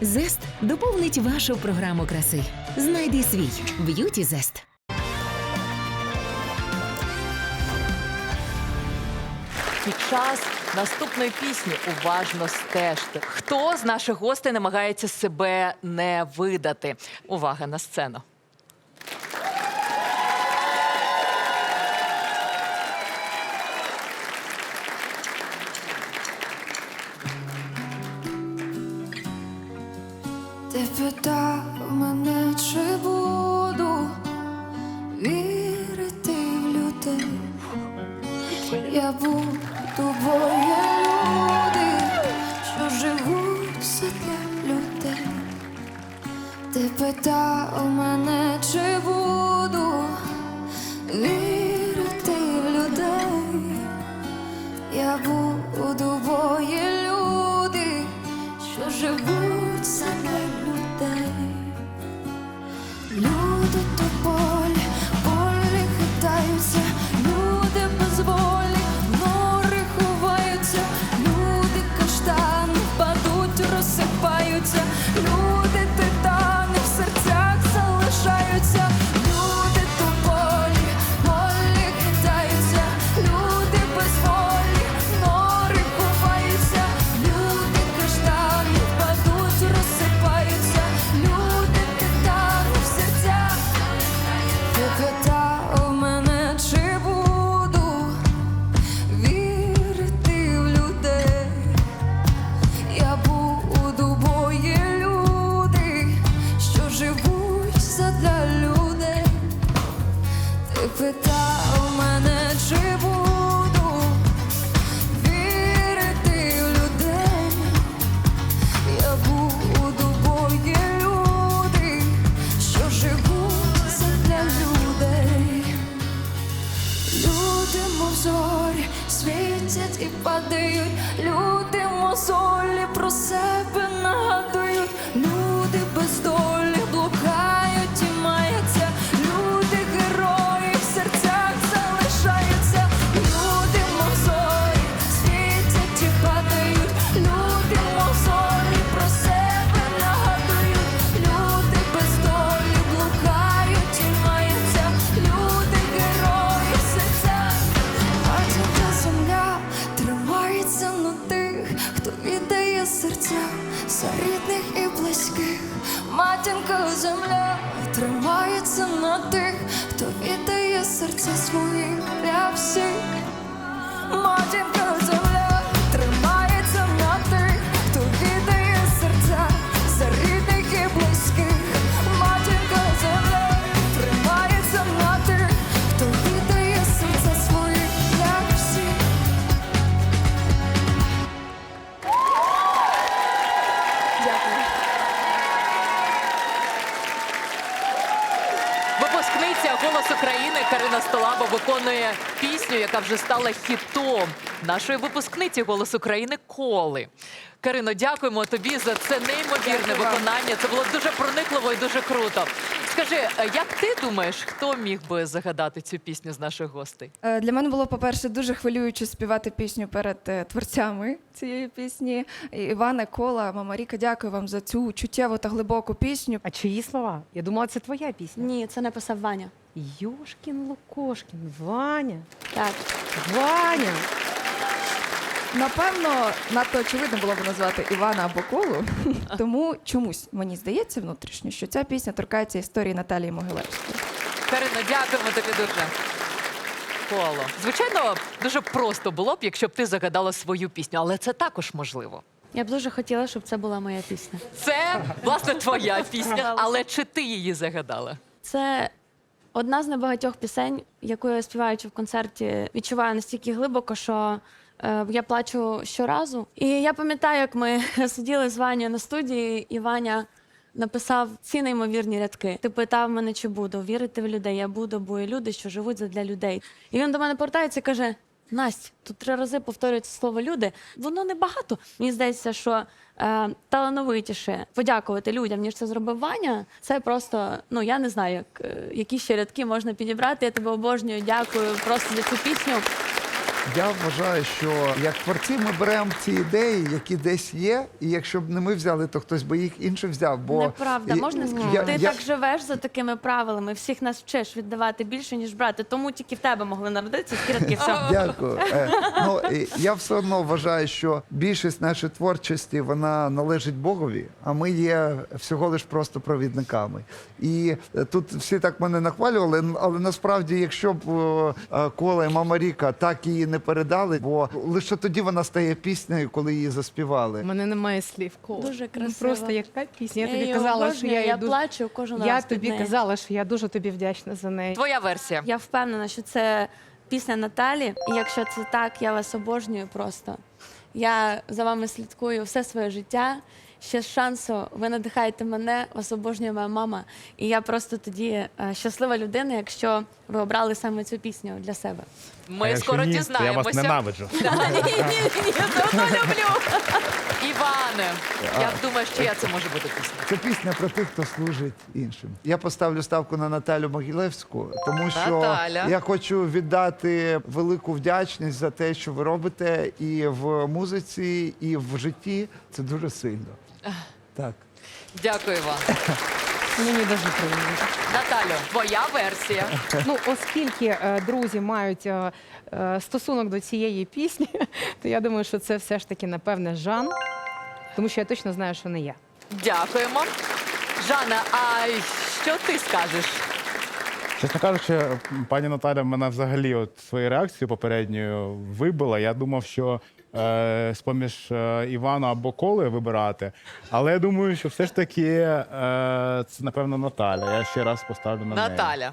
Зест доповнить вашу програму краси. Знайди свій б'юті зест. Під час наступної пісні уважно стежте. Хто з наших гостей намагається себе не видати? Увага на сцену. Питав мене, чи буду вірити в людей. Я буду, бо люди, що живуть для людей. Ти питав мене, питав мене, чи вірити в людей. Я буду, бо люди, що живуть задля людей. Люди, мов зорі, світять і падають, люди мозолі про себе Матінка земля тримається на тих, хто віддає серця своїх для всіх. Матінка земля виконує пісню, яка вже стала хітом нашої випускниці «Голос України» Коли. Карино, дякуємо тобі за це неймовірне виконання. Це було дуже проникливо і дуже круто. Скажи, е, як ти думаєш, хто міг би загадати цю пісню з наших гостей? Е, Для мене було, по-перше, дуже хвилююче співати пісню перед е, творцями цієї пісні. І Івана Кола, мама Ріка, дякую вам за цю чуттєву та глибоку пісню. А чиї слова? Я думала, це твоя пісня. Ні, це написав Ваня. Йошкін Лукошкін, Ваня, Так. Ваня. Напевно, надто очевидно було б назвати Івана або Колу, тому чомусь мені здається внутрішньо, що ця пісня торкається історії Наталії Могилевської. Карино, дякуємо тобі дуже. Коло. Звичайно, дуже просто було б, якщо б ти загадала свою пісню, але це також можливо. Я б дуже хотіла, щоб це була моя пісня. Це власне твоя пісня, але чи ти її загадала? Це одна з небагатьох пісень, яку я співаючи в концерті, відчуваю настільки глибоко, що е, я плачу щоразу. І я пам'ятаю, як ми сиділи з Ванею на студії, і Ваня написав ці неймовірні рядки. Ти питав мене, чи буду вірити в людей. Я буду, бо є люди, що живуть задля людей. І він до мене повертається і каже: Настя, тут три рази повторюється слово люди. Воно небагато. Мені здається, що е, талановитіше подякувати людям, ніж це зробив Ваня. Це просто, ну я не знаю, як, е, які ще рядки можна підібрати. Я тебе обожнюю, дякую просто за цю пісню. Я вважаю, що як творці ми беремо ці ідеї, які десь є, і якщо б не ми взяли, то хтось би їх інший взяв. Бо Неправда, і- можна сказати? я- Ти я- так живеш за такими правилами, всіх нас вчиш віддавати більше, ніж брати. Тому тільки в тебе могли народитися такі рядки. Все. Дякую. Е, ну, і я все одно вважаю, що більшість нашої творчості вона належить Богові, а ми є всього лиш просто провідниками. І е, тут всі так мене нахвалювали, н- але насправді, якщо б е, е, Кола і Мама Ріка так її не передали, бо лише тоді вона стає піснею, коли її заспівали. У мене немає слів. Кола. Дуже Ну. Просто яка пісня. Я, тобі її казала, що я, я дуже... плачу кожен Я раз. під тобі казала, що я дуже тобі вдячна за неї. Твоя версія. Я впевнена, що це пісня Наталі. І якщо це так, я вас обожнюю просто. Я за вами слідкую все своє життя. Ще з шансу ви надихаєте мене, вас обожнює моя мама. І я просто тоді е, щаслива людина, якщо ви обрали саме цю пісню для себе. Ми а якщо скоро ні, то я вас ненавиджу. Да, ні, ні, ні, я люблю. Іване, як думаєш, чия це може бути пісня? Це пісня про тих, хто служить іншим. Я поставлю ставку на Наталю Могилевську, тому що Наталя. я хочу віддати велику вдячність за те, що ви робите і в музиці, і в житті. Це дуже сильно. Так. Дякую, Іван. Мені дуже приємно. Наталю, твоя версія. Ну, оскільки е, друзі мають е, е, стосунок до цієї пісні, то я думаю, що це все ж таки напевне Жан, тому що я точно знаю, що не я. Дякуємо. Жанна, а що ти скажеш? Чесно кажучи, пані Наталя мене взагалі от своєю реакцією попередньою вибила. Я думав, що е, з-поміж е, Івана або Коли вибирати. Але я думаю, що все ж таки е, це, напевно, Наталя. Я ще раз поставлю на неї. Наталя.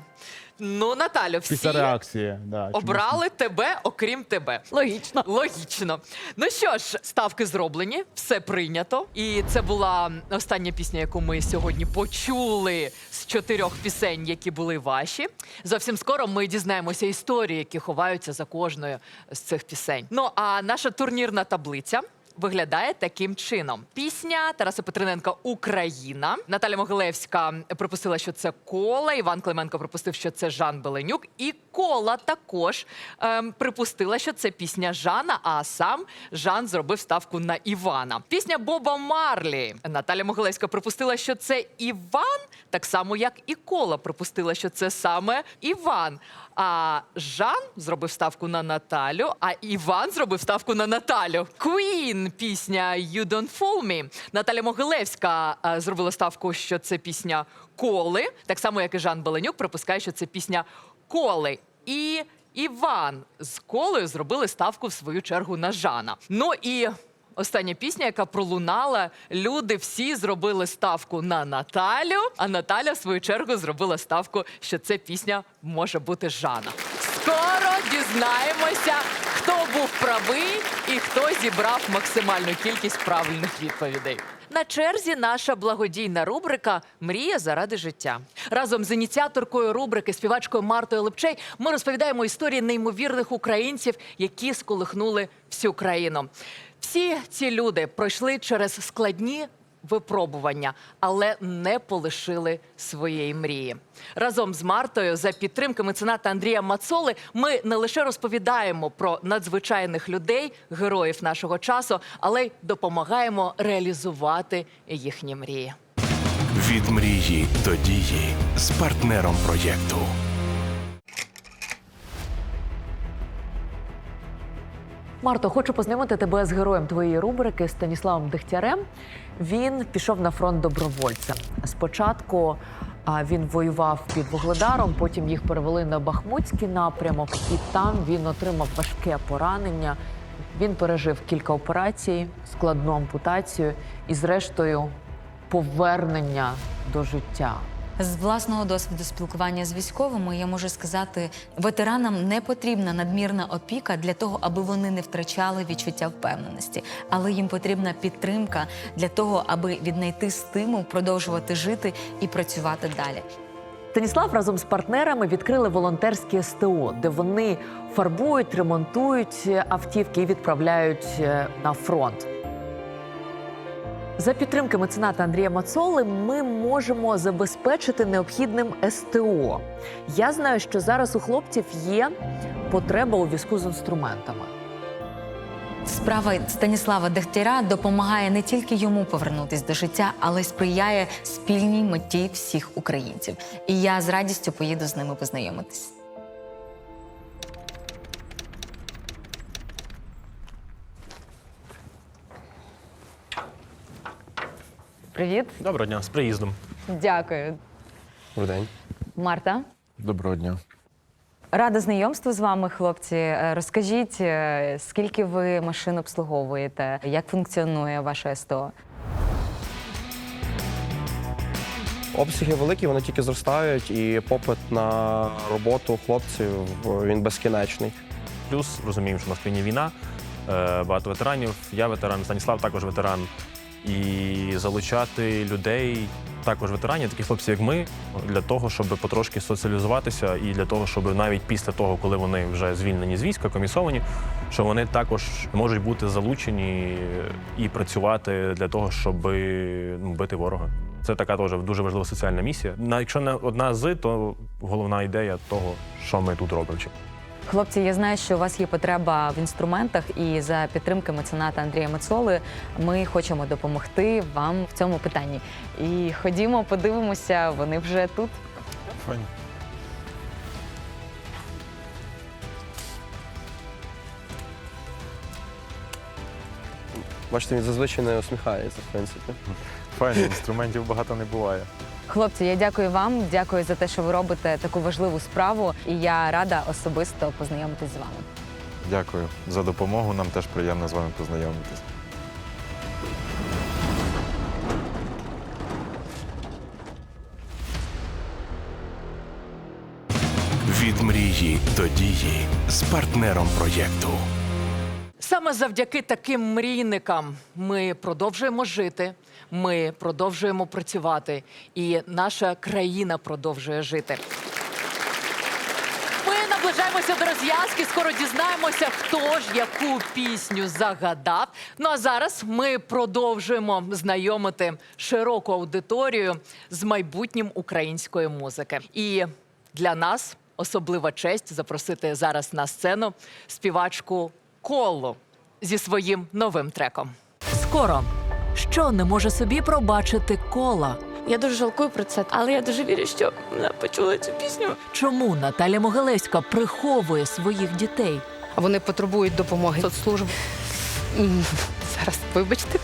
Ну, Наталю, всі Після реакції. Да, чомусь. обрали тебе, окрім тебе. Логічно. Логічно. Ну що ж, ставки зроблені, все прийнято. І це була остання пісня, яку ми сьогодні почули з чотирьох пісень, які були ваші. Зовсім скоро ми дізнаємося історії, які ховаються за кожною з цих пісень. Ну а наша турнірна таблиця. Виглядає таким чином: пісня Тараса Петриненка Україна. Наталя Могилевська припустила, що це кола. Іван Клименко припустив, що це Жан Беленюк. І кола також ем, припустила, що це пісня Жана. А сам Жан зробив ставку на Івана. Пісня Боба Марлі. Наталя Могилевська припустила, що це Іван, так само як і кола припустила, що це саме Іван. А Жан зробив ставку на Наталю, а Іван зробив ставку на Наталю. Queen – пісня You Don't Fool Me. Наталя Могилевська е, зробила ставку, що це пісня Коли. Так само, як і Жан Беленюк, припускає, що це пісня Коли. І Іван з колою зробили ставку в свою чергу на Жана. Ну і Остання пісня, яка пролунала, люди всі зробили ставку на Наталю, а Наталя, в свою чергу, зробила ставку, що це пісня може бути Жана. Скоро дізнаємося, хто був правий і хто зібрав максимальну кількість правильних відповідей. На черзі наша благодійна рубрика Мрія заради життя. Разом з ініціаторкою рубрики, співачкою Мартою Лепчей, ми розповідаємо історії неймовірних українців, які сколихнули всю країну. Всі ці люди пройшли через складні випробування, але не полишили своєї мрії. Разом з Мартою за підтримки мецената Андрія Мацоли ми не лише розповідаємо про надзвичайних людей, героїв нашого часу, але й допомагаємо реалізувати їхні мрії. Від мрії до дії з партнером проєкту. Марто, хочу познайомити тебе з героєм твоєї рубрики Станіславом Дегтярем. Він пішов на фронт добровольцем. Спочатку він воював під Вугледаром, потім їх перевели на Бахмутський напрямок, і там він отримав важке поранення. Він пережив кілька операцій, складну ампутацію і, зрештою, повернення до життя. З власного досвіду спілкування з військовими я можу сказати, ветеранам не потрібна надмірна опіка для того, аби вони не втрачали відчуття впевненості, але їм потрібна підтримка для того, аби віднайти стимул, продовжувати жити і працювати далі. Станіслав разом з партнерами відкрили волонтерське СТО, де вони фарбують, ремонтують автівки і відправляють е, на фронт. За підтримки мецената Андрія Мацоли ми можемо забезпечити необхідним СТО. Я знаю, що зараз у хлопців є потреба у візку з інструментами. Справа Станіслава Дегтяра допомагає не тільки йому повернутись до життя, але й сприяє спільній меті всіх українців. І я з радістю поїду з ними познайомитись. Привіт, Доброго дня, з приїздом. дякую. Добрий день. Марта. Доброго дня. Рада знайомству з вами, хлопці. Е, Розкажіть, е, скільки ви машин обслуговуєте, як функціонує ваше СТО? Обсяги великі, вони тільки зростають, і попит на роботу хлопців він безкінечний. Плюс розуміємо, що в нас в країні війна, е, багато ветеранів. Я ветеран, Станіслав також ветеран. І залучати людей, також ветеранів, таких хлопців, як ми, для того, щоб потрошки соціалізуватися, і для того, щоб навіть після того, коли вони вже звільнені з війська, комісовані, що вони також можуть бути залучені і працювати для того, щоб ну, бити ворога. Це така теж дуже важлива соціальна місія. На якщо не одна з, то головна ідея того, що ми тут робимо. Хлопці, я знаю, що у вас є потреба в інструментах, і за підтримки мецената Андрія Мацоли ми хочемо допомогти вам в цьому питанні. І ходімо, подивимося, вони вже тут. Файно. Бачите, він зазвичай не усміхається, в принципі. Файно, інструментів багато не буває. Хлопці, я дякую вам, дякую за те, що ви робите таку важливу справу. І я рада особисто познайомитись з вами. Дякую за допомогу. Нам теж приємно з вами познайомитись. Від мрії до дії з партнером проєкту. Саме завдяки таким мрійникам ми продовжуємо жити, ми продовжуємо працювати, і наша країна продовжує жити. Ми наближаємося до розв'язки. Скоро дізнаємося, хто ж яку пісню загадав. Ну а зараз ми продовжуємо знайомити широку аудиторію з майбутнім української музики. І для нас особлива честь запросити зараз на сцену співачку Колу зі своїм новим треком. Скоро що не може собі пробачити кола. Я дуже жалкую про це, але я дуже вірю, що вона почула цю пісню. Чому Наталя Могилевська приховує своїх дітей? Вони потребують допомоги соцслужб. Зараз, вибачте.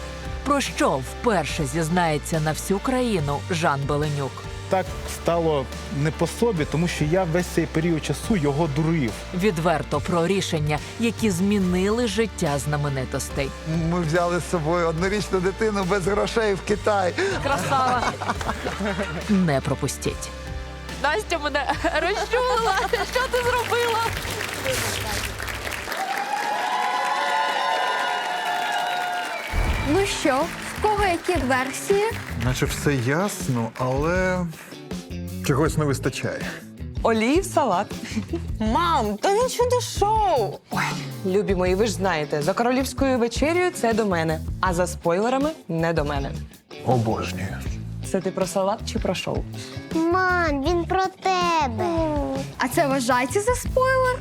Про що вперше зізнається на всю країну Жан Беленюк? Так стало не по собі, тому що я весь цей період часу його дурив. Відверто про рішення, які змінили життя знаменитостей. Ми взяли з собою однорічну дитину без грошей в Китай. Красава. Не пропустіть. Настя мене розчулила. Що ти зробила? Ну що, в кого які версії? Наче все ясно, але чогось не вистачає. Олії в салат. Мам, та він чудо шоу. Ой, любі мої, ви ж знаєте, за королівською вечерею це до мене, а за спойлерами не до мене. Обожнюю. Це ти про салат чи про шоу? Мам, він про тебе. А це вважається за спойлер?